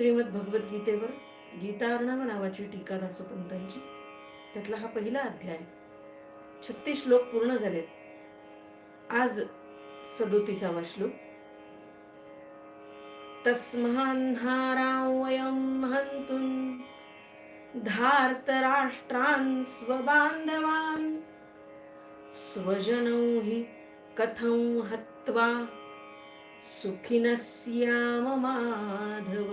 श्रीमद भगवद्गीतेवर गीतार्णव नावाची टीका दासोपंतांची. त्यातला हा पहिला अध्याय. छत्तीस श्लोक पूर्ण झालेत. आज सदोतीसावा श्लोक. तस्मान्हारां वयं हन्तुं धार्तराष्ट्रान् स्वबान्धवान् स्वजनौ हि कथं हत्वा सुखिनः माधव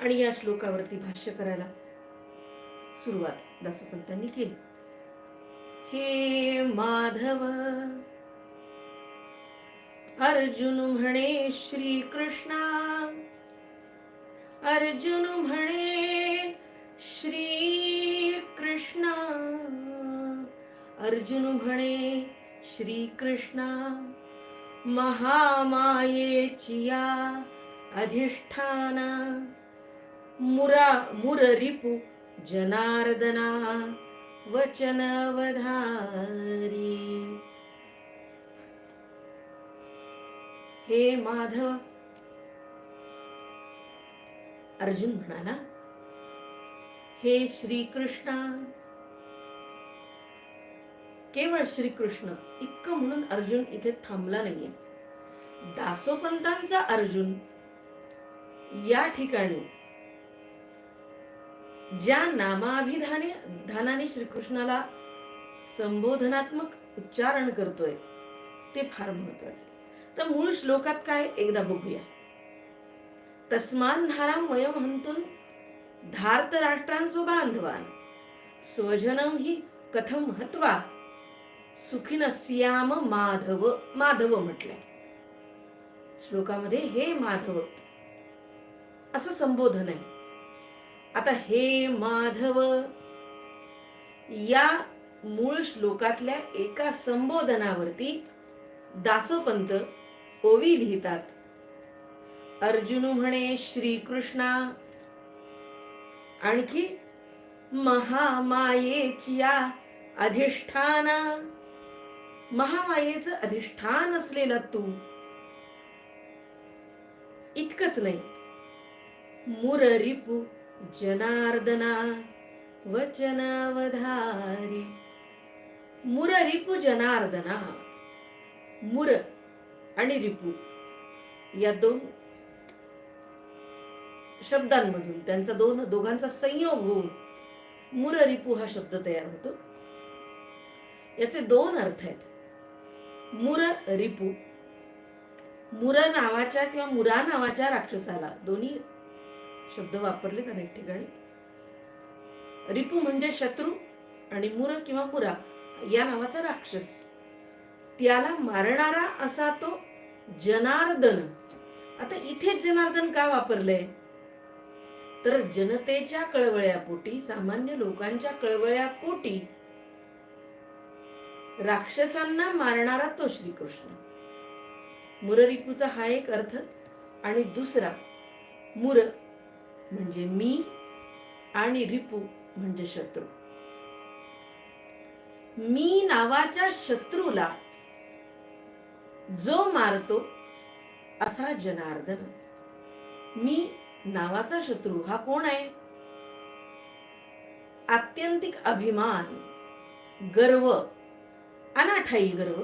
आणि या श्लोकावरती भाष्य करायला सुरुवात दासोपंतांनी केली. हे माधव अर्जुन म्हणे श्री कृष्णा अर्जुन म्हणे श्री कृष्णा अर्जुन म्हणे श्रीकृष्णा महामायेची या अधिष्ठाना मुरा मुररिपु जनार्दना वचनवधारी हे माधव अर्जुन म्हणाला हे श्रीकृष्णा केवळ श्रीकृष्ण इतकं म्हणून अर्जुन इथे थांबला नाहीये. दासोपंतांचा अर्जुन या ठिकाणी. ज्या नामाभिधाने धानाने श्रीकृष्णाला संबोधनात्मक उच्चारण करतोय ते फार महत्त्वाचे तर मूळ श्लोकात काय एकदा बघूया. तस्मान धाराम वयम हंतून धार्त राष्ट्रांस्व बांधवान स्वजनम ही कथम हत्वा सुखीन सियाम माधव माधव म्हटलंय श्लोकामध्ये हे माधव. असं संबोधन आहे. आता हे माधव या मूळ श्लोकातल्या एका संबोधनावरती दासोपंत ओवी लिहितात. अर्जुन म्हणे श्रीकृष्णा आणखी महामायेच्या अधिष्ठाना महामायेचं अधिष्ठान असलेला तू. इतकंच नाही. मुररिपू जनार्दना वचनावधारी. मुर रिपु जनार्दना मुर आणि रिपू या दोन शब्दांमधून त्यांचा दोन दोघांचा संयोग होऊन मुर रिपू हा शब्द तयार होतो. याचे दोन अर्थ आहेत. मुर रिपू. मुर नावाच्या किंवा मुरा नावाच्या राक्षसाला. दोन्ही शब्द वापरलेत अनेक ठिकाणी. रिपू म्हणजे शत्रू आणि मुर किंवा मुरा या नावाचा राक्षस. त्याला मारणारा असा तो जनार्दन. आता इथेच जनार्दन का वापरलंय? तर जनतेच्या कळवळ्यापोटी सामान्य लोकांच्या कळवळ्यापोटी राक्षसांना मारणारा तो श्रीकृष्ण. मुररिपूचा हा एक अर्थ आणि दुसरा मुर म्हणजे मी आणि रिपू म्हणजे शत्रू. मी नावाच्या शत्रूला जो मारतो असा जनार्दन. मी नावाचा शत्रू हा कोण आहे? आत्यंतिक अभिमान गर्व अनाठाई गर्व.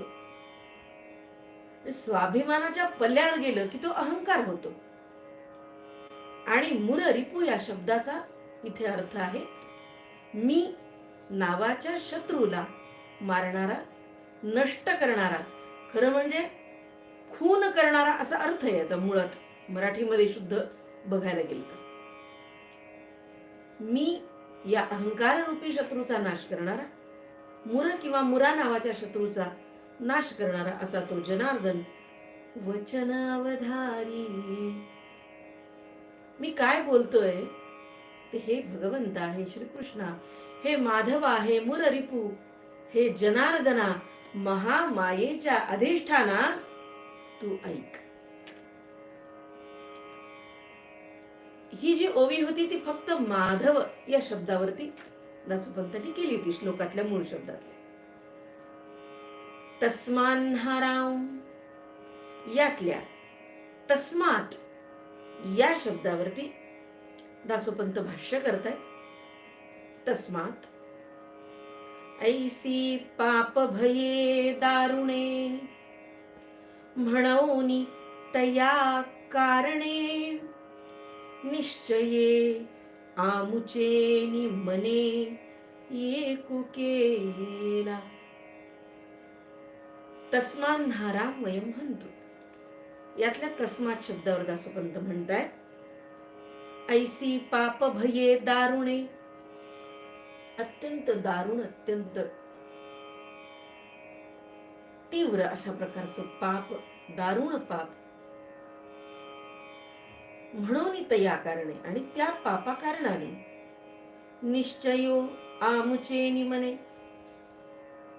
स्वाभिमानाच्या पल्याळ गेलं की तो अहंकार होतो. आणि मुर रिपू या शब्दाचा इथे अर्थ आहे मी नावाच्या शत्रूला मारणारा नष्ट करणारा खरं म्हणजे खून करणारा असा अर्थ आहे याचा मुळात. मराठीमध्ये शुद्ध बघायला गेलं तर. मी या अहंकार रूपी शत्रूचा नाश करणारा मुर किंवा मुरा नावाच्या शत्रूचा नाश करणारा असा तो जनार्दन. वचनावधारी. मी काय बोलतोय? ते हे भगवंत आहे श्रीकृष्णा. हे माधवा हे मुररिपू. हे जनार्दना महामायेच्या अधिष्ठाना. तू ऐक. ही जी ओवी होती ती फक्त माधव या शब्दावरती दासोपंतांनी केली होती श्लोकातल्या मूळ शब्दात. तस्मान्हाराम यातल्या तस्मात या शब्दावरती दासोपंत भाष्य करतायत. तस्मात ऐसी पाप भये दारुणे म्हणून तया कारणे निश्चये आमुचेनी मने येकु केला. तस्मान्हाराम वयम म्हणतो यातल्या तस्मात शब्दावर दासोपंत म्हणताय ऐसी पाप भये दारुणे. अत्यंत दारुण अत्यंत तीव्र अशा प्रकारचं पाप दारुण पाप म्हणून तया कारणे. आणि त्या पापा कारणाने निश्चयो आमुचे निमने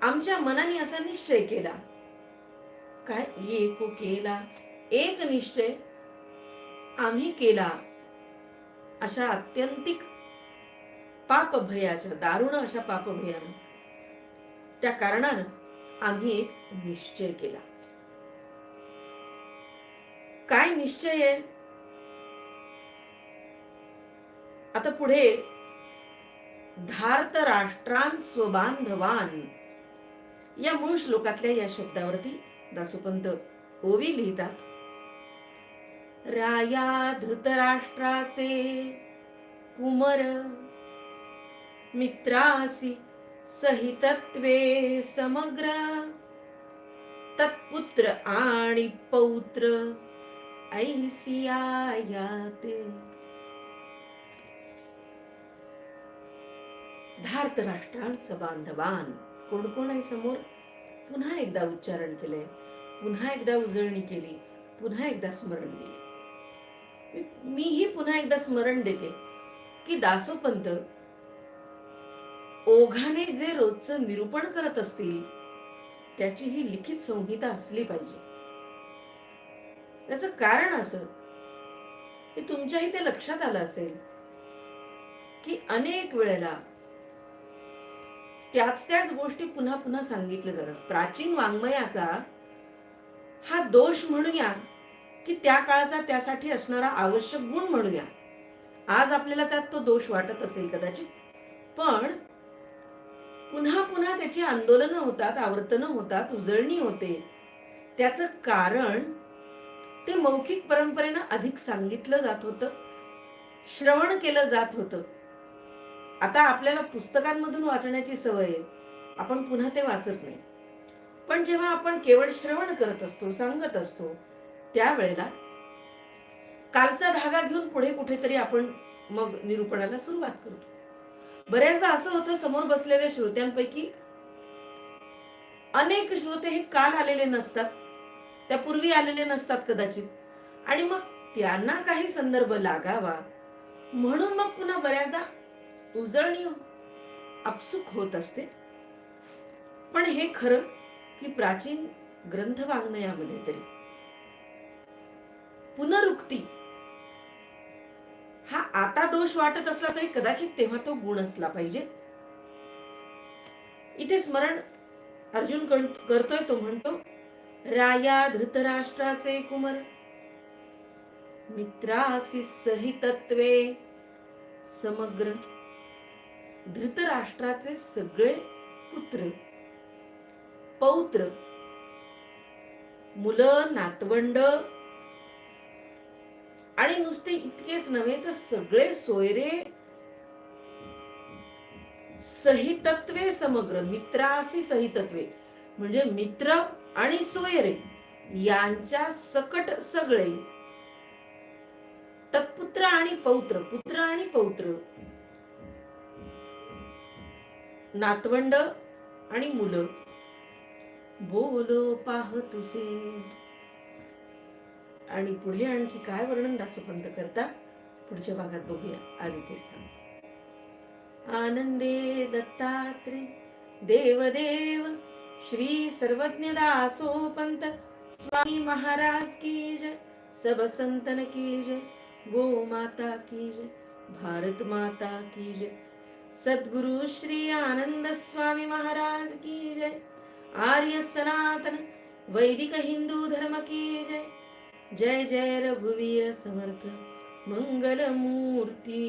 आमच्या मनाने असा निश्चय केला. काय? एक केला. एक निश्चय आम्ही केला. अशा अत्यंतिक पाप भयाच्या दारुण अशा पाप भयानं त्या कारणानं आम्ही एक निश्चय केला. काय निश्चय आहे? आता पुढे. धार्त राष्ट्रान स्वबांधवान. या मूळ श्लोकातल्या या शब्दावरती दासोपंत ओवी लिहितात. राया धृतराष्ट्राचे कुमर. मित्रासी सहितत्वे समग्र. तत्पुत्र आणि पौत्र. ऐसियायाते धार्त राष्ट्रांस बांधवान. कोण कोण आहे समोर? पुन्हा एकदा उच्चारण केलंय पुन्हा एकदा उजळणी केली. पुन्हा एकदा स्मरण दिले मीही पुन्हा एकदा स्मरण देते की दासोपंत ओघाने जे रोजचं निरूपण करत असतील त्याची ही लिखित संहिता असली पाहिजे. त्याचं कारण असं की तुमच्याही ते लक्षात आलं असेल की अनेक वेळेला त्याच त्याच गोष्टी पुन्हा पुन्हा सांगितल्या जातात. प्राचीन वाङ्मयाचा हा दोष म्हणूया की त्या काळाचा त्यासाठी असणारा आवश्यक गुण म्हणूया आज आपल्याला त्यात तो दोष वाटत असेल कदाचित. पण पुन्हा पुन्हा त्याची आंदोलनं होतात आवर्तनं होतात उजळणी होते. त्याचं कारण ते मौखिक परंपरेनं अधिक सांगितलं जात होतं श्रवण केलं जात होतं. आता आपल्याला पुस्तकांमधून वाचण्याची सवय आहे. आपण पुन्हा ते वाचत नाही. पण जेव्हा आपण केवळ श्रवण करत असतो सांगत असतो त्यावेळेला कालचा धागा घेऊन पुढे कुठेतरी आपण मग निरूपणाला सुरुवात करतो. बऱ्याचदा असं होतं समोर बसलेल्या श्रोत्यांपैकी अनेक श्रोते हे काल आलेले नसतात त्या पूर्वी आलेले नसतात कदाचित. आणि मग त्यांना काही संदर्भ लागावा म्हणून मग पुन्हा बऱ्याचदा उजळणी अपसुक होत असते. पण हे खरं की प्राचीन ग्रंथ वाङ्मयामध्ये तरी. पुनरुक्ती हा आता दोष वाटत असला तरी कदाचित तेव्हा तो गुण असला पाहिजे. इथे स्मरण अर्जुन करतोय तो म्हणतो राया धृतराष्ट्राचे कुमर मित्रासी सहितत्वे समग्र धृतराष्ट्राचे सगळे पुत्र पौत्र मुलं नातवंड आणि नुसते इतकेच नव्हे तर सगळे सोयरे सहितत्वे समग्र मित्रासी सहितत्वे म्हणजे मित्र आणि सोयरे यांच्या सकट सगळे तत्पुत्र आणि पौत्र पुत्र आणि पौत्र नातवंड आणि मुलं. बोलो पाह तुसे आणि पुढे आणखी काय वर्णन दासोपंत करता पुढच्या भागात बघूया. आज इथेच थांब आनंदे दत्तात्रे देवदेव श्री सर्वज्ञ दासोपंत स्वामी महाराज की जय सब संतन की जय गो माता की जय भारत माता की जय. सद्गुरु श्री आनंद स्वामी महाराज की जय। आर्य सनातन वैदिक हिंदू धर्म की जय। जय जय रघुवीर समर्थ मंगल मूर्ती।